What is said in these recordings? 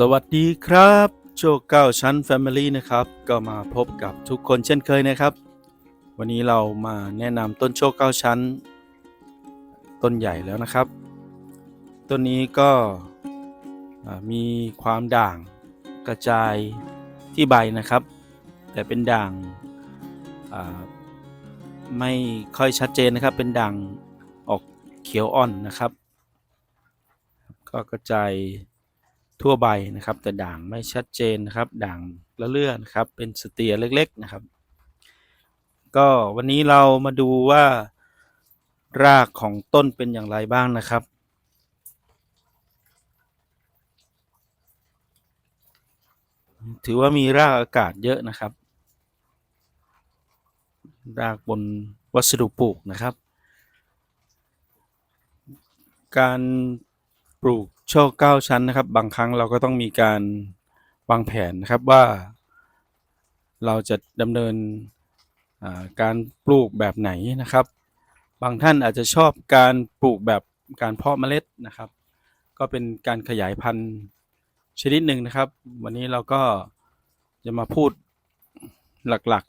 สวัสดีครับ โชคเก้าชั้น Family นะครับ ก็มาพบกับทุกคนเช่นเคยนะครับ วันนี้เรามาแนะนำต้นโชคเก้าชั้น ต้นใหญ่แล้วนะครับ ต้นนี้ก็มีความด่างกระจายที่ใบนะครับ แต่เป็นด่างไม่ค่อยชัดเจนนะครับ เป็นด่างออกเขียวอ่อนนะครับ ก็กระจาย ทั่วใบนะครับ แต่ด่างไม่ชัดเจนนะครับ ด่างละเลื่อนนะครับ เป็นสเตียเล็กๆนะครับ ก็วันนี้เรามาดูว่ารากของต้นเป็นอย่างไรบ้างนะครับถือว่ามีรากอากาศเยอะนะครับ รากบนวัสดุปลูกนะครับ การปลูก โชคเก้าชั้นนะครับ บางครั้งเราก็ต้องมีการวางแผนนะครับว่า เราจะดำเนินการปลูกแบบไหนนะครับ บางท่านอาจจะชอบการปลูกแบบการเพาะเมล็ดนะครับ ก็เป็นการขยายพันธุ์ชนิดหนึ่งนะครับ วันนี้เราก็จะมาพูดหลัก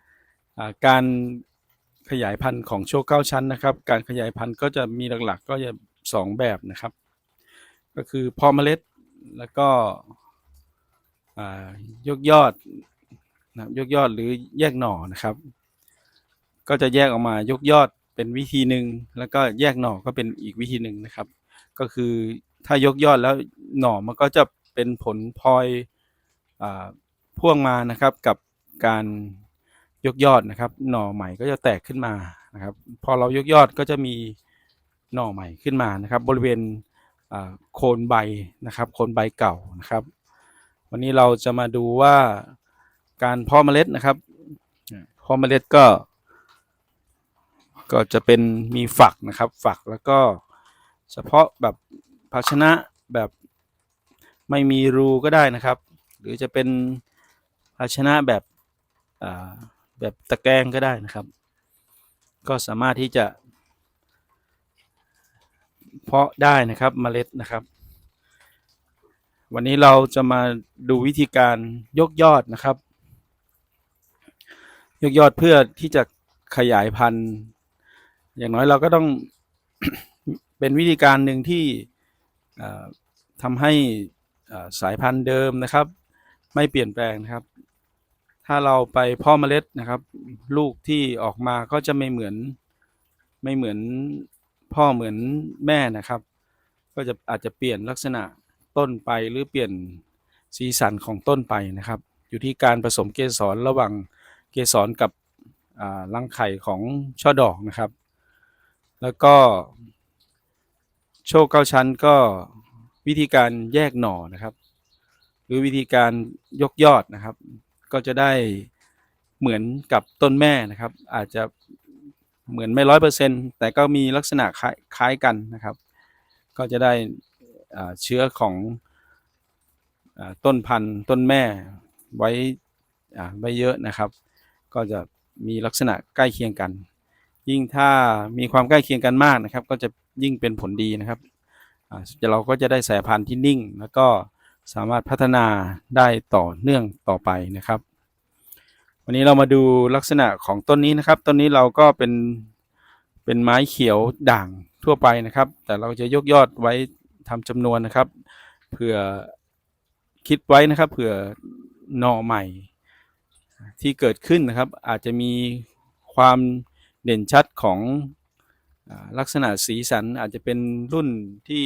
ๆการขยายพันธุ์ของโชคเก้าชั้นนะครับ การขยายพันธุ์ก็จะมีหลักๆ ก็จะสองแบบนะครับ ก็คือพาะเมล็ดแล้วก็ยกยอดนะยกยอดหรือแยกหน่อนะครับ ก็จะแยกออกมายกยอดเป็นวิธีหนึ่งแล้วก็แยกหน่อก็เป็นอีกวิธีหนึ่งนะครับ ก็คือถ้ายกยอดแล้วหน่อมันก็จะเป็นผลพลอยอพ่วงมานะครับกับการยกยอดนะครับ หน่อใหม่ก็จะแตกขึ้นมานะครับ พอเรายกยอดก็จะมีหน่อใหม่ขึ้นมานะครับ บริเวณ โคนใบนะครับโคนใบเก่านะครับ วันนี้เราจะมาดูว่าการเพาะเมล็ดนะครับเพาะเมล็ดก็ ก็จะเป็นมีฝักนะครับ ฝักแล้วก็เฉพาะแบบภาชนะแบบไม่มีรูก็ได้นะครับ หรือจะเป็นภาชนะแบบแบบตะแกรงก็ได้นะครับ ก็สามารถที่จะ เพาะได้นะครับเมล็ดนะครับ วันนี้เราจะมาดูวิธีการยกยอดนะครับ ยกยอดเพื่อที่จะขยายพันธุ์ อย่างน้อยเราก็ต้องเป็นวิธีการหนึ่งที่ทำให้สายพันธุ์เดิมนะครับ ไม่เปลี่ยนแปลงนะครับ ถ้าเราไปพาะเมล็ดนะครับ ลูกที่ออกมาก็จะไม่เหมือนไม่เหมือน พ่อเหมือนแม่นะครับ ก็จะอาจจะเปลี่ยนลักษณะต้นไปหรือเปลี่ยนสีสันของต้นไปนะครับ อยู่ที่การผสมเกสรระหว่างเกสรกับรังไข่ของช่อดอกนะครับ แล้วก็ โชคเก้าชั้นก็วิธีการแยกหน่อนะครับ หรือวิธีการยกยอดนะครับ ก็จะได้เหมือนกับต้นแม่นะครับ อาจจะ เหมือนไม่ร้อยเปอร์เซ็นแต่ก็มีลักษณะคล้ายคล้ายกันนะครับ ก็จะได้เชื้อของอต้นพันธุ์ต้นแม่ไว้ไว้เยอะนะครับ ก็จะมีลักษณะใกล้เคียงกัน ยิ่งถ้ามีความใกล้เคียงกันมากนะครับ ก็จะยิ่งเป็นผลดีนะครับอ่าเราก็จะได้สายพันธุ์ที่นิ่ง แล้วก็สามารถพัฒนาได้ต่อเนื่องต่อไปนะครับ วันนี้เรามาดูลักษณะของต้นนี้นะครับ ต้นนี้เราก็เป็นเป็นไม้เขียวด่างทั่วไปนะครับ แต่เราจะยกยอดไว้ทำจำนวนนะครับเผื่อคิดไว้นะครับเผื่อหน่อใหม่ที่เกิดขึ้นนะครับ อาจจะมีความเด่นชัดของลักษณะสีสันอาจจะเป็นรุ่นที่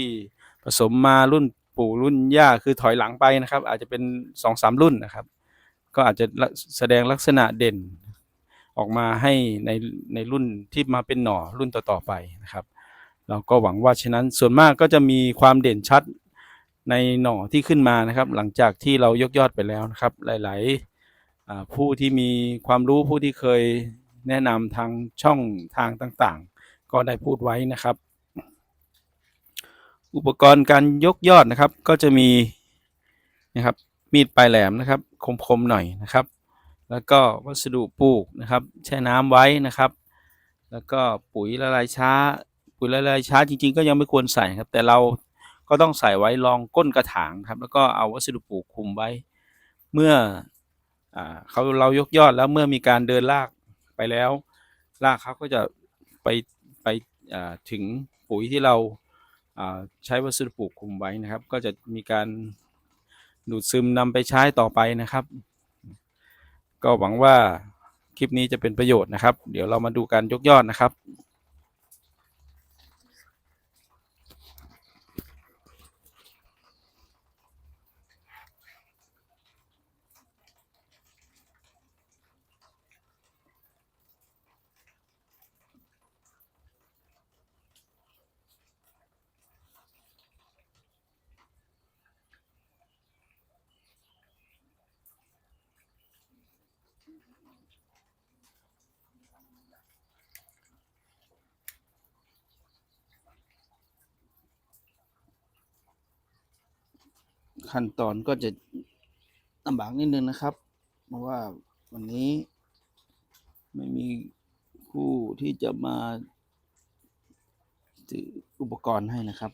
ผสมมารุ่นปู่รุ่นย่าคือถอยหลังไปนะครับ อาจจะเป็นสองสามรุ่นนะครับ ก็อาจจะแสดงลักษณะเด่นออกมาให้ในในรุ่นที่มาเป็นหน่อรุ่นต่อๆไปนะครับ เราก็หวังว่าฉะนั้นส่วนมากก็จะมีความเด่นชัดในหน่อที่ขึ้นมานะครับ หลังจากที่เรายกยอดไปแล้วนะครับ หลายๆผู้ที่มีความรู้ผู้ที่เคยแนะนำทางช่องทางต่างๆ ก็ได้พูดไว้นะครับ อุปกรณ์การยกยอดนะครับก็จะมีนะครับ มีดปลายแหลมนะครับ คมๆหน่อยนะครับ แล้วก็วัสดุปลูกนะครับ แช่น้ำไว้นะครับ แล้วก็ปุ๋ยละลายช้า ปุ๋ยละลายช้าจริง ๆ ก็ยังไม่ควรใส่ครับ แต่เราก็ต้องใส่ไว้รองก้นกระถางครับ แล้วก็เอาวัสดุปลูกคุมไว้ เมื่ออเขาเรายกยอดแล้วเมื่อมีการเดินรากไปแล้วรากเขาก็จะไปไปถึงปุ๋ยที่เราใช้วัสดุปลูกคุมไว้นะครับ ก็จะมีการ ดูดซึมนำไปใช้ต่อไปนะครับ ก็หวังว่าคลิปนี้จะเป็นประโยชน์นะครับ เดี๋ยวเรามาดูการยกยอดนะครับ ขั้นตอนก็จะลำบากนิดนึงนะครับ เพราะว่าวันนี้ไม่มีผู้ที่จะมาถืออุปกรณ์ให้นะครับ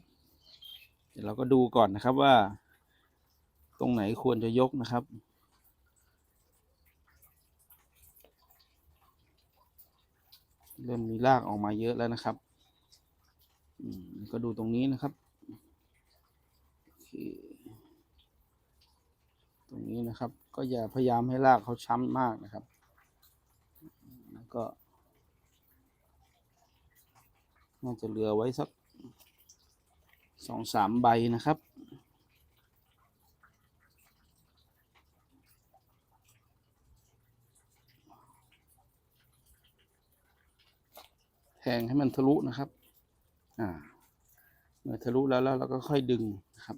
เดี๋ยวเราก็ดูก่อนนะครับว่า ตรงไหนควรจะยกนะครับเริ่มมีรากออกมาเยอะแล้วนะครับ ก็ดูตรงนี้นะครับโอเค ตรงนี้นะครับ ก็อย่าพยายามให้รากเขาช้ำมากนะครับ แล้วก็ น่าจะเหลือไว้สักสองสามใบนะครับแทงให้มันทะลุนะครับ อ่า เมื่อทะลุแล้วแล้วเราก็ค่อยดึงนะครับ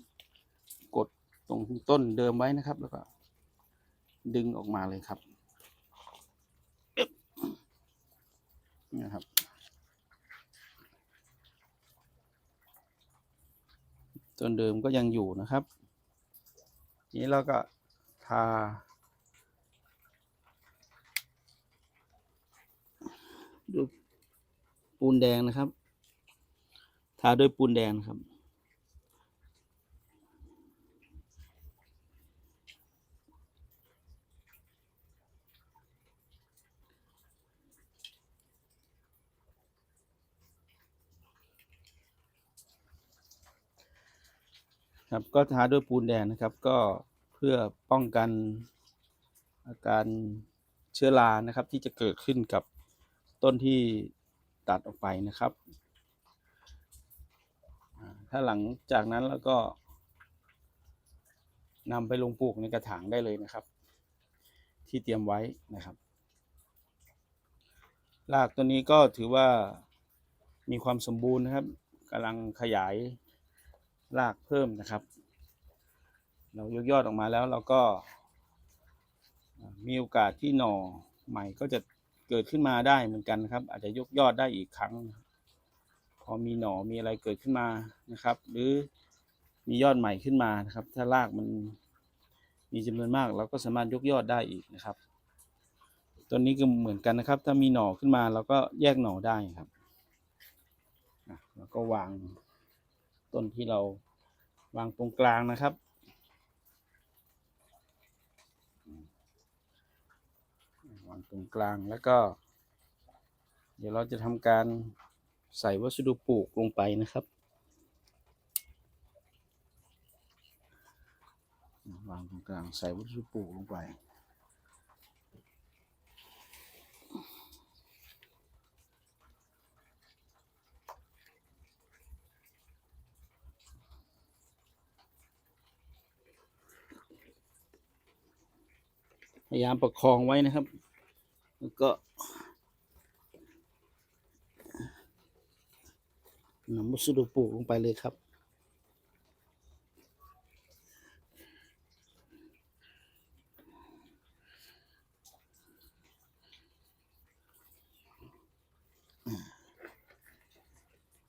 ตรงต้นเดิมไว้นะครับ แล้วก็ ดึงออกมาเลยครับนี่นะครับ ต้นเดิมก็ยังอยู่นะครับ นี้เราก็ทาด้วยปูนแดงนะครับ ทาด้วยปูนแดงครับ ครับก็ทาด้วยปูนแดงนะครับ ก็เพื่อป้องกันอาการเชื้อรานะครับ ที่จะเกิดขึ้นกับต้นที่ตัดออกไปนะครับ ถ้าหลังจากนั้นแล้วก็นำไปลงปลูกในกระถางได้เลยนะครับ ที่เตรียมไว้นะครับรากตัวนี้ก็ถือว่ามีความสมบูรณ์นะครับกำลังขยาย รากเพิ่มนะครับ เรายกยอดออกมาแล้วเราก็ มีโอกาสที่หน่อใหม่ก็จะเกิดขึ้นมาได้เหมือนกันนะครับ อาจจะยกยอดได้อีกครั้ง พอมีหน่อมีอะไรเกิดขึ้นมานะครับ หรือมียอดใหม่ขึ้นมานะครับ ถ้ารากมันมีจำนวนมากเราก็สามารถยกยอดได้อีกนะครับต้นนี้ก็เหมือนกันนะครับ ถ้ามีหน่อขึ้นมาเราก็แยกหน่อได้ครับแล้วก็วาง ต้นที่เราวางตรงกลางนะครับ วางตรงกลางแล้วก็ เดี๋ยวเราจะทำการใส่วัสดุปลูกลงไปนะครับ วางตรงกลางใส่วัสดุปลูกลงไป ยายามประคองไว้นะครับ แล้วก็นำวัสดุปลูกลงไปเลยครับ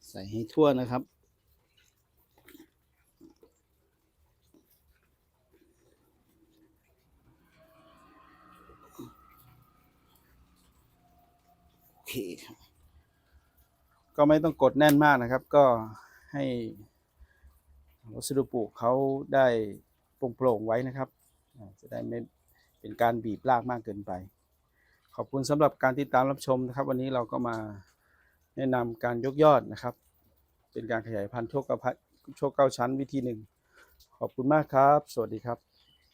ใส่ให้ทั่วนะครับ โอเคครับ ก็ไม่ต้องกดแน่นมากนะครับ ก็ให้วัสดุปลูกเขาได้โปร่งๆไว้นะครับ จะได้ไม่เป็นการบีบรากมากเกินไป ขอบคุณสำหรับการติดตามรับชมนะครับ วันนี้เราก็มาแนะนำการยกยอดนะครับ เป็นการขยายพันธุ์โชคเก้าพันโชคเก้าชั้นวิธีหนึ่ง ขอบคุณมากครับ สวัสดีครับ